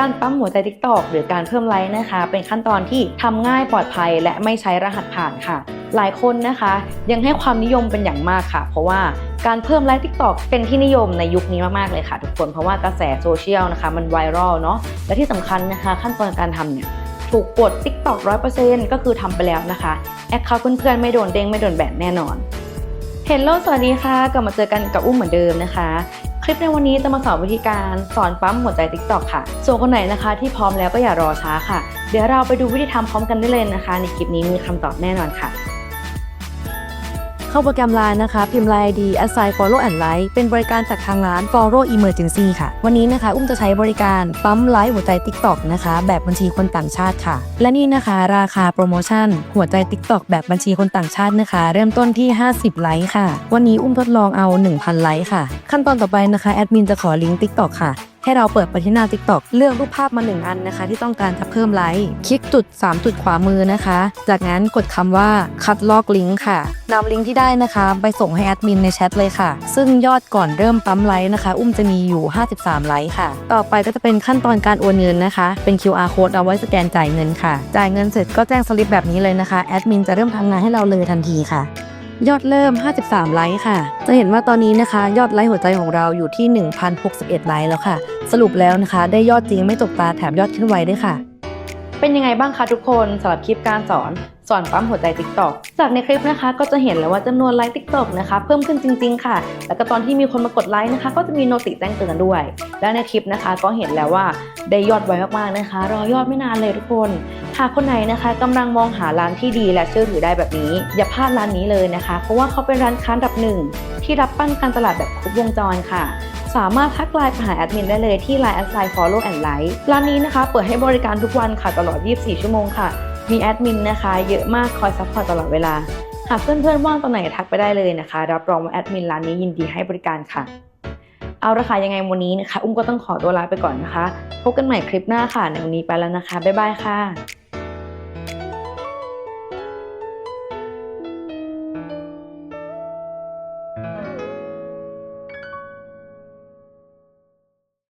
การปั๊มหัวใจ TikTok หรือการเพิ่มไลค์นะคะ เป็นขั้นตอนที่ทำง่ายปลอดภัยและไม่ใช้รหัสผ่านค่ะ หลายคนนะคะ ยังให้ความนิยมเป็นอย่างมากค่ะ เพราะว่าการเพิ่มไลค์ TikTok เป็นที่นิยมในยุคนี้มากๆเลยค่ะ ทุกคนเพราะว่ากระแสโซเชียลนะคะ มันไวรัลเนาะและที่สำคัญนะคะ ขั้นตอนการทำเนี่ยถูกกด TikTok 100%ก็คือทำไปแล้วนะคะแอคเคาท์เพื่อนๆไม่โดนเด้งไม่โดนแบนแน่นอนเฮลโลสวัสดีค่ะ กลับมาเจอกันกับอุ้มเหมือนเดิมนะคะ คลิปในวันนี้จะมาสอนวิธีการสอนปั๊มหัวใจ TikTok ค่ะ ส่วนคนไหนนะคะที่พร้อมแล้วก็อย่ารอช้าค่ะ เดี๋ยวเราไปดูวิธีทำพร้อมกันได้เลยนะคะ ในคลิปนี้มีคำตอบแน่นอนค่ะ เข้าโปรแกรม Line นะคะ พิมพ์ Line ID assign follow and like เป็นบริการจากทางร้าน follow emergency ค่ะ วันนี้นะคะ อุ้มจะใช้บริการปั๊มไลค์หัวใจ TikTok นะคะ แบบบัญชีคนต่างชาติค่ะ และนี่นะคะราคาโปรโมชั่น หัวใจ TikTok แบบบัญชีคนต่างชาตินะคะ เริ่มต้นที่ 50 ไลค์ค่ะ วันนี้อุ้มทดลองเอา 1,000 ไลค์ค่ะ ขั้นตอนต่อไปนะคะแอดมินจะขอลิงก์ TikTok ค่ะ ให้เราเปิดไปที่หน้า TikTok เลือกรูปภาพมา 1 อันนะคะ ที่ต้องการจะเพิ่มไลค์คลิกจุด 3 จุดขวามือนะคะ จากนั้นกดคำว่าคัดลอกลิงก์ค่ะนำลิงก์ที่ได้นะคะ ไปส่งให้แอดมินในแชทเลยค่ะ ซึ่งยอดก่อนเริ่มปั๊มไลค์นะคะ อุ้มจะมีอยู่ 53 ไลค์ค่ะ ต่อไปก็จะเป็นขั้นตอนการโอนเงินนะคะ เป็น QR code เอาไว้สแกนจ่ายเงินค่ะ จ่ายเงินเสร็จก็แจ้งสลิปแบบนี้เลยนะคะ แอดมินจะเริ่มทำงานให้เราเลยทันทีค่ะ ยอดเริ่ม 53 ไลค์ค่ะ จะเห็นว่าตอนนี้นะคะ ยอดไลค์หัวใจของเราอยู่ที่ 1,061 ไลค์แล้วค่ะ สรุปแล้วนะคะ ได้ยอดจริงไม่ตกตาแถมยอดขึ้นไวด้วยค่ะ เป็นยังไงบ้างคะทุกคนสำหรับคลิปการสอนสอนปั๊มหัวใจ TikTok จากในคลิปนะคะ ก็จะเห็นแล้วว่าจำนวนไลค์ TikTok นะคะ เพิ่มขึ้นจริง ๆ ค่ะ แล้วก็ตอนที่มีคนมากดไลค์นะคะ ก็จะมีโนติแจ้งเตือนด้วย แล้วในคลิปนะคะ ก็เห็นแล้วว่าได้ยอดไวมากๆนะคะ รอยอดไม่นานเลยทุกคน หากคนไหนนะคะกำลังมองหาร้านที่ดีและเชื่อถือได้แบบนี้ อย่าพลาดร้านนี้เลยนะคะ เพราะว่าเขาเป็นร้านค้าอันดับหนึ่งที่รับปั้นการตลาดแบบครบวงจรค่ะสามารถทักไลน์ไปหาแอดมินได้เลยที่ Line แอดไซน์ follow and like ร้านนี้นะคะ เปิดให้บริการทุกวันค่ะตลอด 24 ชั่วโมงค่ะ มีแอดมินนะคะ เยอะมากคอยซัพพอร์ตตลอดเวลา หากเพื่อนๆว่างตอนไหนทักไปได้เลยนะคะ รับรองว่าแอดมินร้านนี้ยินดีให้บริการค่ะ เอาละค่ะยังไงวันนี้นะคะ อุ้มก็ต้องขอตัวลาไปก่อนนะคะ พบกันใหม่คลิปหน้าค่ะในวันนี้ไปแล้วนะคะ บ๊ายบายค่ะ